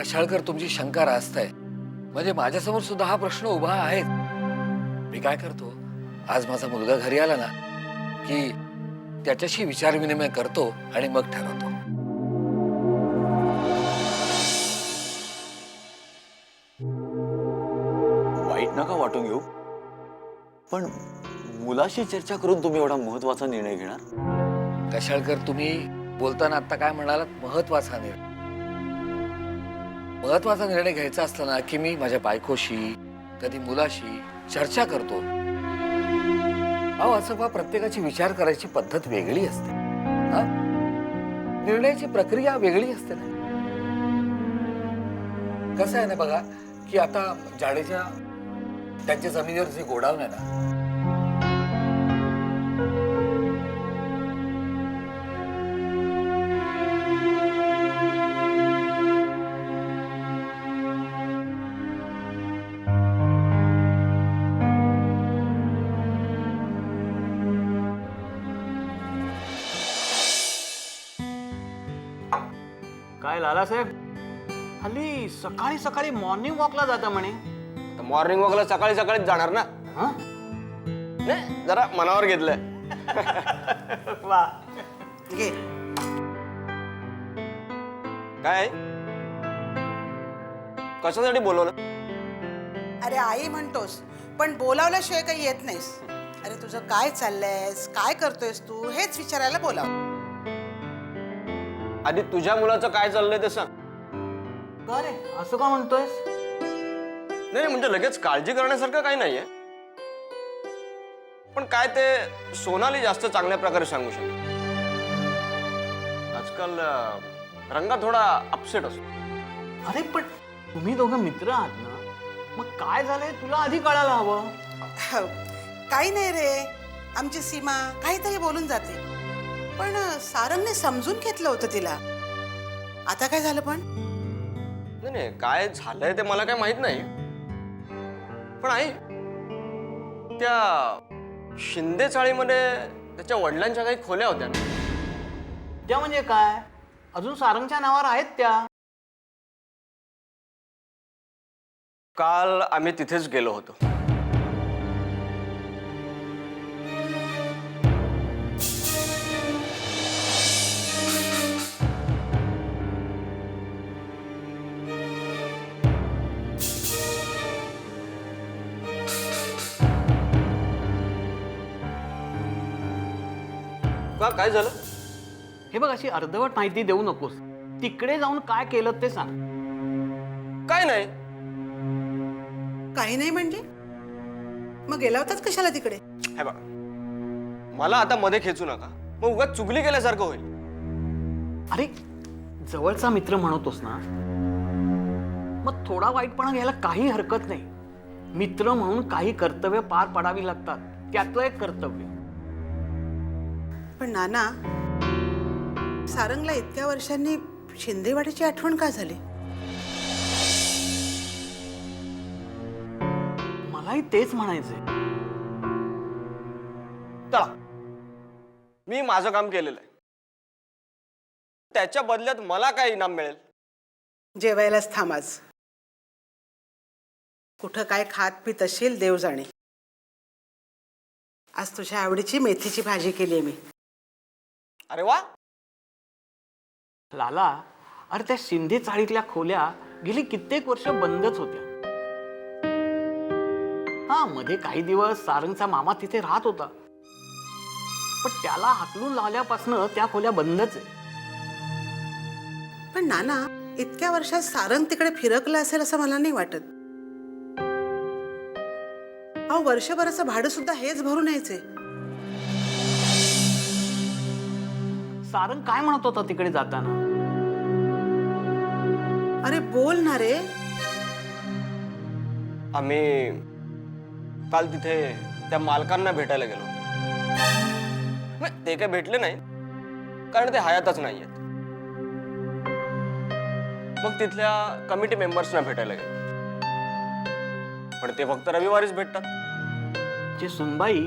कशाळकर तुमची शंका रास्त आहे म्हणजे माझ्यासमोर सुद्धा हा प्रश्न उभा आहे. मी काय करतो? आज माझा मुलगा घरी आला ना की त्याच्याशी विचारविनिमय करतो आणि मग ठरवतो. वाईट नका वाटून घेऊ. पण मुलाशी चर्चा करून तुम्ही एवढा महत्त्वाचा निर्णय घेणार? कशाळकर तुम्ही बोलताना आता काय म्हणालात? महत्त्वाचा निर्णय. महत्त्वाचा निर्णय घ्यायचा असताना की मी माझ्या बायकोशी कधी मुलाशी चर्चा करतो. अहो असं बा प्रत्येकाची विचार करायची पद्धत वेगळी असते. हा? निर्णयाची प्रक्रिया वेगळी असते ना. कसं आहे ना बघा की आता जाडेच्या त्यांच्या जमिनीवर जे गोडाऊन आहे ना काय लालासाहेब हल्ली सकाळी सकाळी मॉर्निंग वॉकला जाता म्हणे. मॉर्निंग वॉकला सकाळी सकाळीच जाणार ना? हं? नाही जरा मनावर घेतलंय वा. घे. काय? कशासाठी बोलवलं? अरे आई म्हणतोस पण बोलावल्याशिवाय काही येत नाहीस. अरे तुझं काय चाललंयस? काय करतोयस तू? हेच विचारायला बोलाव आधी तुझ्या मुलाचं काय चाललंय ते सांग. का रे असं का म्हणतोयस? नाही नाही, म्हणजे लगेच काळजी करण्यासारखं काही नाहीये. पण काय ते सोनाली जास्त चांगल्या प्रकारे सांगू शकते. आजकाल अं, रंगा थोडा अपसेट असतो. अरे पण तुम्ही दोघं मित्र आहात ना मग काय झालंय? तुला आधी कळायला हवं. हो, काही नाही रे. आमची सीमा काहीतरी बोलून जाते. पण सारंगने समजून घेतलं होतं तिला. आता काय झालं पण? नाही नाही काय झालंय ते मला काय माहीत नाही. पण आई त्या शिंदे चाळीमध्ये त्याच्या वडिलांच्या काही खोल्या होत्या ना. त्या म्हणजे काय? अजून सारंगच्या नावावर आहेत त्या? काल आम्ही तिथेच गेलो होतो. काय झालं? हे बघ अशी अर्धवट माहिती देऊ नकोस. तिकडे जाऊन काय केलं ते सांग. काय नाही. काही नाही म्हणजे मग गेला होताच कशाला तिकडे? हे बघा मला आता मध्ये खेचू नका. मग उगाच चुगली केल्यासारखं होईल. अरे जवळचा मित्र म्हणतोस ना मग थोडा वाईटपणा घ्यायला काही हरकत नाही. मित्र म्हणून काही कर्तव्य पार पाडावी लागतात. त्यातलं एक कर्तव्य. पण नाना सारंगला इतक्या वर्षांनी शिंदेवाडीची आठवण का झाली? मलाही तेच म्हणायचंय. चला. मी माझं काम केलेलं आहे. त्याच्या बदल्यात मला काय इनाम मिळेल. जेवायलाच थांब आज. कुठं काय खात पित असशील देव जाणे. आज तुझ्या आवडीची मेथीची भाजी केली आहे मी. अरे वा. लाला अरे त्या शिंदे चाळीतल्या खोल्या गेली कित्येक वर्ष बंदच होत्या. हा मध्ये काही दिवस सारंगचा मामा तिथे राहत होता. पण त्याला हाकलून लावल्यापासनं त्या खोल्या बंदच आहे पण नाना इतक्या वर्षात सारंग तिकडे फिरकलं असेल असं मला नाही वाटत. अहो वर्षभराचं भाडं सुद्धा हेच भरून यायचे. सारंग काय म्हणत होता तिकडे जाताना? अरे बोल ना रे. आम्ही काल तिथे त्या मालकांना भेटायला गेलो होतो. नाही, ते काय भेटले नाही कारण ते हयातच नाही आहेत मग तिथल्या कमिटी मेंबर्सना भेटायला गेलो. पण ते फक्त रविवारीच भेटतात. जे सुनबाई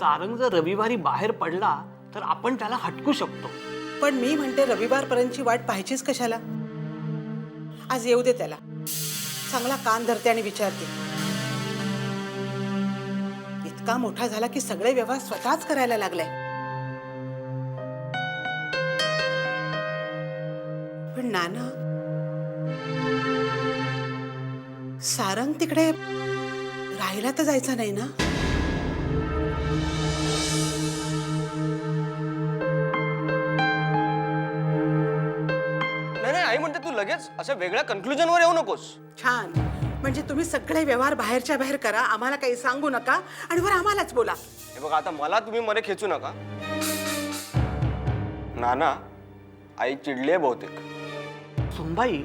सारंग जर रविवारी बाहेर पडला तर आपण त्याला हटकू शकतो. पण मी म्हणते रविवारपर्यंतची वाट पाहायचीच कशाला? आज येऊ दे त्याला. चांगला कान धरते आणि विचारते. इतका मोठा झाला की सगळे व्यवहार स्वतःच करायला लागलाय पण नाना सारंग तिकडे राहायला तर जायचा नाही ना? म्हणते तू लगेच अशा वेगळ्या कन्क्लुजनवर येऊ नकोस. छान. म्हणजे तुम्ही सगळे व्यवहार बाहेरच्या बाहेर करा आम्हाला काही सांगू नका आणि बरं आम्हालाच बोला. हे बघा आता मला तुम्ही मध्ये खेचू नका. नाना आई चिडली आहे बहुतेक. सुनबाई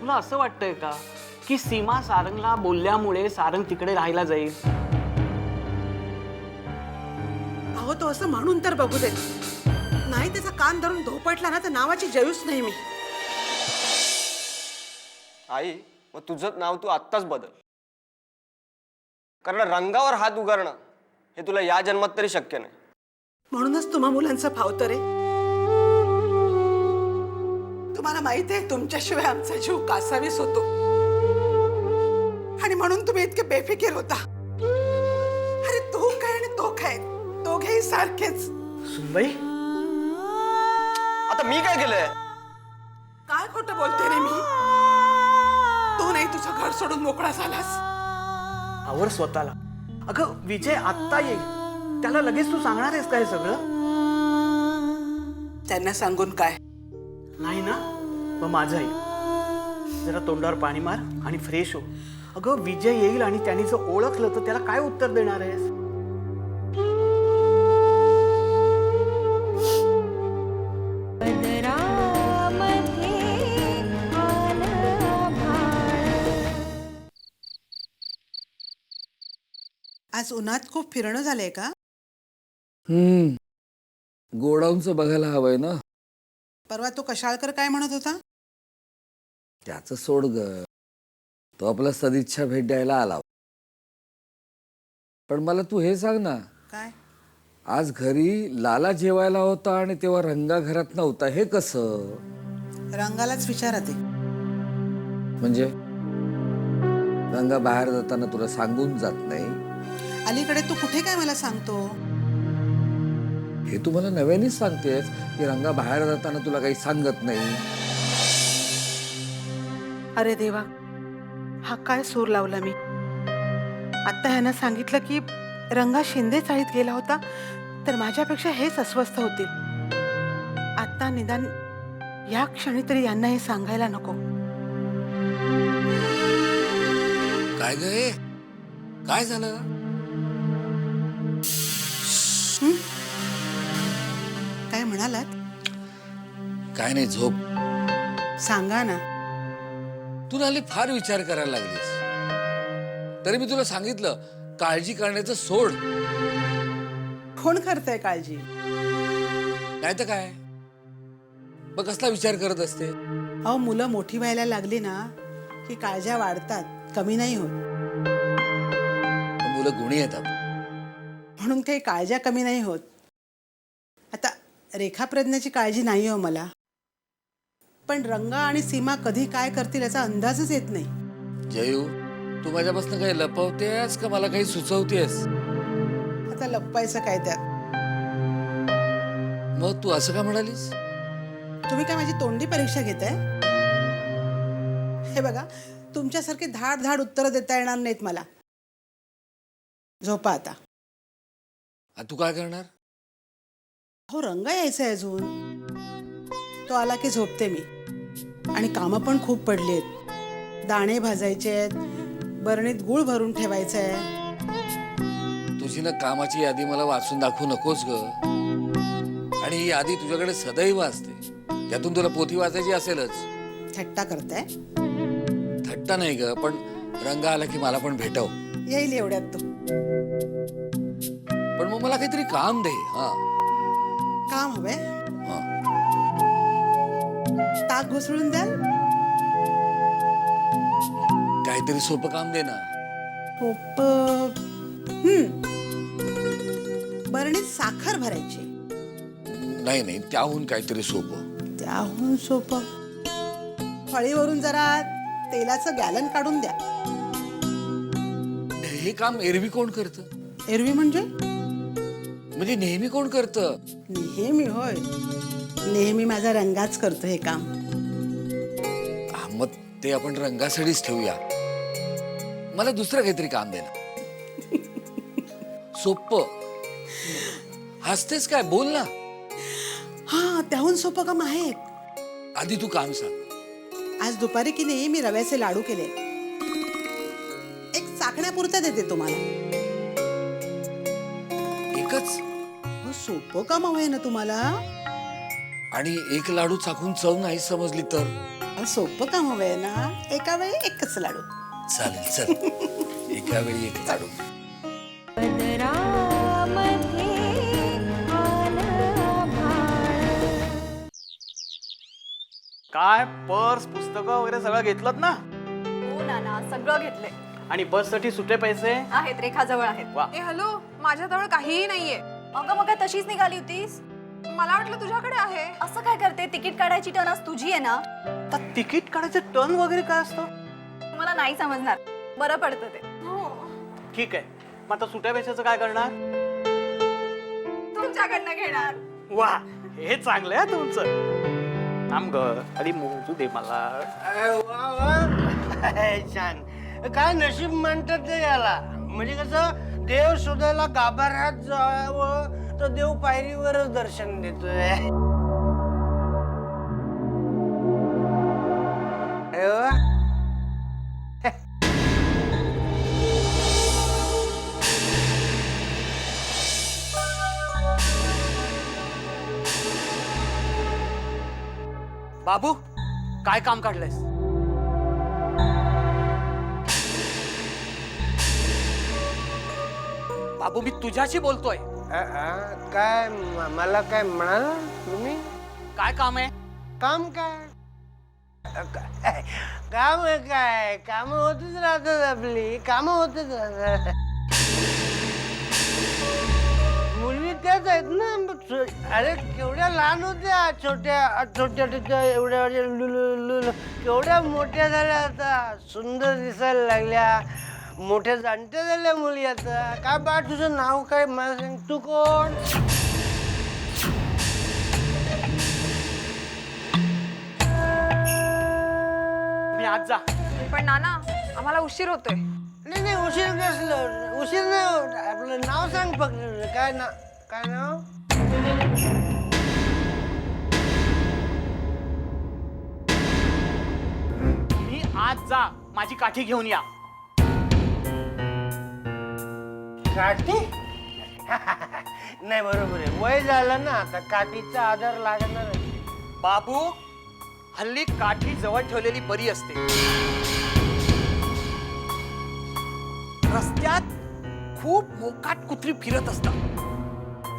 तुला असं वाटतंय का की सीमा सारंगला बोलल्यामुळे सारंग तिकडे राहायला जाईल? अहो तो असं म्हणून तर बघू देत. नाही त्याचा कान धरून धोपटला ना तर नावाची जयूस नाही मी. आई मग तुझं नाव तू आत्ताच बदल. कारण रंगावर हात उगारणं हे तुला या जन्मात तरी शक्य नाही. म्हणूनच तुम्हा मुलांचं फावतं रे. तुम्हाला माहिती आहे तुमच्याशिवाय आमचा जीव कासावीस होतो. आणि म्हणून तुम्ही इतके बेफिकीर होता. अरे तो काय आणि तो काय? दोघेही सारखेच. सुनबाई आता मी काय केलंय? काय खोटं बोलते रे मी? तू नाही तुझं घर सोडून मोकळा झालास. आवर स्वतःला. अगं विजय आत्ता येईल. त्याला लगेच तू सांगणार आहेस काय सगळं? त्यांना सांगून काय? नाही ना? मग माझं येईल जरा तोंडावर पाणी मार आणि फ्रेश हो. अगं विजय येईल आणि त्याने जर ओळखलं तर त्याला काय उत्तर देणार आहेस? आज उन्हात खूप फिरणं झालंय का? हम्म. गोडाऊनचं बघायला हवंय ना. परवा तो कशाळकर काय म्हणत होता? त्याचं सोड ग. तो आपला सदिच्छा भेट द्यायला आला. पण मला तू हे सांग ना. काय? आज घरी लाला जेवायला होता आणि तेव्हा रंगा घरात नव्हता. हे कसं? रंगालाच विचारा ते म्हणजे? रंगा बाहेर जाताना तुला सांगून जात नाही. अलीकडे तू कुठे काय मला सांगतो? हे तू मला नव्यानेच सांगतेस की रंगा बाहेर जाताना तुला काही सांगत नाही. अरे देवा हा काय सूर लावला मी? आता ह्यानं सांगितलं की रंगा शिंदे चाळीत गेला होता तर माझ्यापेक्षा हेच अस्वस्थ होतील. आता निदान या क्षणी तरी यांना हे सांगायला नको. काय ग? काय झालं? म्हणालात? काय नाही झोप. सांगा ना. तू नाले फार विचार करायला लागलीस. तरी मी तुला सांगितलं काळजी करण्याचं सोड. कोण करतंय काळजी? नाही तर काय? मग कसला विचार करत असते? अहो मुलं मोठी व्हायला लागली ना की काळज्या वाढतात कमी नाही होत. मुलं गुणी येतात. म्हणून काही काळज्या कमी नाही होत. रेखा प्रज्ञाची काळजी नाही हो मला. पण रंगा आणि सीमा कधी काय करतील याचा अंदाजच येत नाही. जयू तू माझ्यापासून काही लपवतेस का? मला काही सुचवतेस? आता लपवायचं काय त्यात? मग तू असं का म्हणालीस? तुम्ही काय माझी तोंडी परीक्षा घेताय? हे बघा तुमच्यासारखे धाड धाड उत्तरं देता येणार नाहीत मला. झोपा आता. आ, तू काय करणार? हो रंग यायचा आहे अजून. तो आला की झोपते मी. आणि कामं पण खूप पडली आहेत. दाणे भाजायचे आहेत. बरणीत गुळ भरून ठेवायचं आहे तुझी ना कामाची यादी मला वाचून दाखवू नकोस ग. आणि ही यादी तुझ्याकडे सदैव असते. त्यातून तुला पोथी वाचायची असेलच. थट्टा करताय? थट्टा नाही ग पण रंग आला की मला पण भेटव. येईल एवढ्यात तो. पण मग मला काहीतरी काम दे हा. काम हवंय हा. ताक घुसळून द्याल काहीतरी सोपं काम दे ना. सोप हम्म. बरणीत साखर भरायची. नाही नाही त्याहून काहीतरी सोपं. त्याहून सोपं. फळीवरून जरा तेलाचं गॅलन काढून द्या. हे काम एरवी कोण करतं? एरवी म्हणजे? म्हणजे नेहमी कोण करतं? नेहमी होय. नेहमी माझा रंगाच करतो हे काम. हा, मग ते आपण रंगासाठीच ठेवूया. मला दुसरं काहीतरी काम दे ना. सोप हसतेस काय? बोल ना. हा त्याहून सोपं काम आहे. आधी तू काम सांग. आज दुपारी की नाही मी रव्याचे लाडू केले. एक चाकण्यापुरता देते तुम्हाला. एकच? सोपं काम हवंय ना तुम्हाला? आणि एक लाडू चाकून चव नाही समजली तर? अहो, सोपं काम हवंय ना? एका वेळी एकच लाडू. चालेल चल. एका वेळी एक लाडू. पदरामध्ये काय पर्स पुस्तकं वगैरे सगळं घेतलं ना? हो नाना सगळं घेतलंय. आणि बससाठी सुटे पैसे? आहेत रेखाजवळ आहेत. वा. ए हॅलो माझ्याजवळ काहीही नाहीये. अगं मग काय तशीच निघाली होतीस? मला वाटलं तुझ्याकडे आहे. असं काय करते? तिकीट काढायची टर्न आज तुझी आहे ना? आता तिकीट काढायचं टर्न वगैरे काय असतं? मला नाही समजणार. बरं पडतं ते. ठीक आहे. मग आता सुट्या पैशाचं काय करणार? तुमच्याकडनं घेणार. वा हे चांगलं आहे तुमचं. थांब ग आधी मोजू दे मला. छान. काय नशीब म्हणतात ते याला. म्हणजे कसं देव शोधायला गाभाऱ्यात जावं तर देव पायरीवरच दर्शन देतोय अरे वा. बाबू काय काम काढलंयस बाबू मी तुझ्याशी बोलतोय. अ, अ, काय म- मला काय म्हणाल तुम्ही? काय काम आहे? काम काय? अ, काय काम काय? काम होतच राहतात आपली काम होतच राहतात. मुली त्याच आहेत ना मग छो- अरे केवढ्या लहान होत्या छोट्या छोट्या छोट्या एवढ्या एवढ्या लुलु लुलु. केवढ्या मोठ्या झाल्या आता सुंदर दिसायला लागल्या. मोठ्या जाणत्या झाल्या मुली आता काय बा तुझं नाव काय? मला सांग. तू कोण? मी आज जा. पण नाना आम्हाला उशीर होतोय. नाही नाही उशीर कसलं? उशीर नाही होत. आपलं नाव सांग फक्त. काय ना काय नाव? मी आज जा. माझी काठी घेऊन या. काठी नाही बरोबर आहे. वय झालं ना आता काठीचा आधार लागणार बाबू हल्ली काठी जवळ ठेवलेली बरी असते. रस्त्यात खूप मोकाट कुत्री फिरत असतात.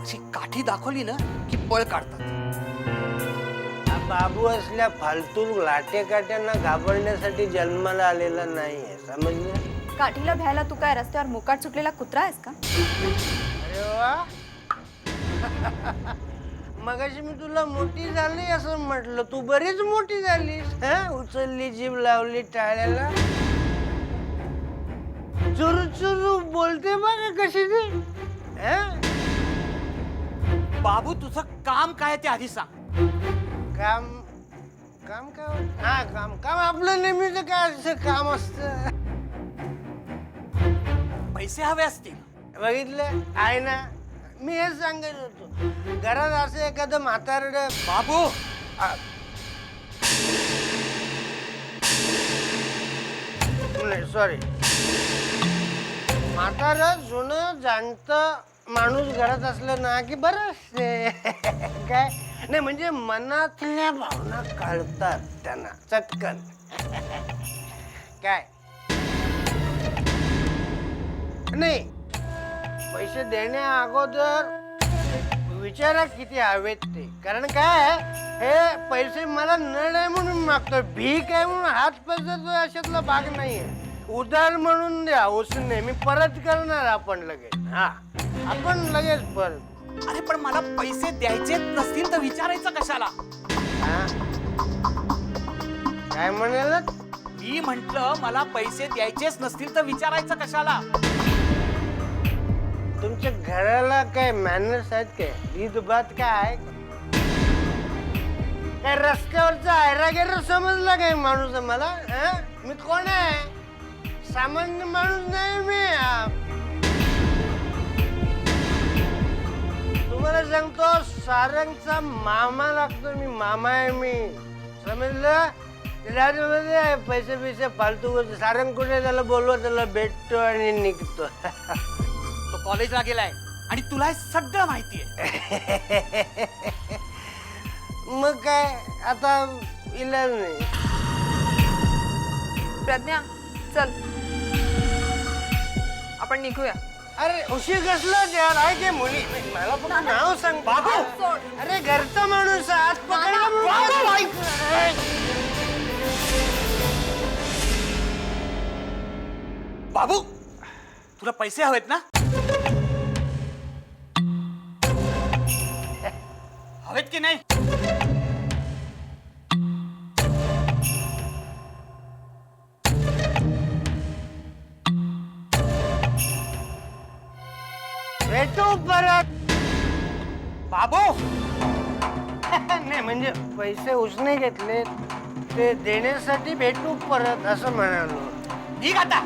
अशी काठी दाखवली ना की पळ काढतात. बाबू असल्या फालतू लाटे काट्यांना घाबरण्यासाठी जन्माला आलेला नाहीये समजलं? काठीला भ्यायला तू काय रस्त्यावर मुकाट सुटलेला कुत्रा आहेस का? अरे वा. मगाशी मी तुला मोठी झाली असं म्हटलं. तू बरीच मोठी झालीस हा? उचलली जीभ लावली टाळ्याला. चुरू चुरू बोलते बघ कशी ती हा? बाबू तुझं काम काय ते आधी सांग. काम काम काय हा काम काम आपलं नेहमीच काय असं काम असतं? पैसे हवे असतील. बघितलं? आहे ना? मी हेच सांगत होतो. घरात असं एखादं म्हातारड बाबू. नाही सॉरी म्हातार जुनं जाणत माणूस घरात असलं ना की बरं असते. काय? नाही म्हणजे मनातल्या भावना कळतात त्यांना. चटकन. काय? नाही. पैसे देण्या अगोदर विचारा किती हवेत ते. कारण काय हे पैसे मला नळ आहे म्हणून मागतोय भीक आहे म्हणून हात पसरतोय अशातला भाग नाहीये उधार म्हणून द्या उसने. मी परत करणार आपण लगेच. हा. आपण लगेच परत. अरे पण मला पैसे द्यायचे नसतील तर विचारायचं कशाला? हा. काय म्हणाल मी म्हंटल मला पैसे द्यायचेच नसतील तर विचारायचं कशाला? तुमच्या घराला काय मॅनर्स आहेत काय? रीत बात काय? आहे काय रस्त्यावरचा आयरागेर समजला काय माणूस मला हा? मी कोण आहे? सामान्य माणूस नाही मी. हा. तुम्हाला सांगतो सारंगचा मामा लागतो मी. मामा आहे मी. समजलं? राजमध्ये पैसे पैसे फालतू सारंग कुठे त्याला बोलवा त्याला भेटतो आणि निघतो. कॉलेजला गेलाय. आणि तुला हे सगळं माहितीये मग काय आता इलाज नाही. प्रज्ञा चल. आपण निघूया. अरे उशीर कसला यार आहे की मुली. मला फक्त नाव सांग. बाबू. अरे घरचा माणूस आहे, हात पकडला म्हणून ऐक. बाबू तुला पैसे हवेत ना? हवेत की नाही? भेटू परत बाबू! नाही म्हणजे पैसे उसने घेतले ते देण्यासाठी भेटू परत असं म्हणालो. निघ आता.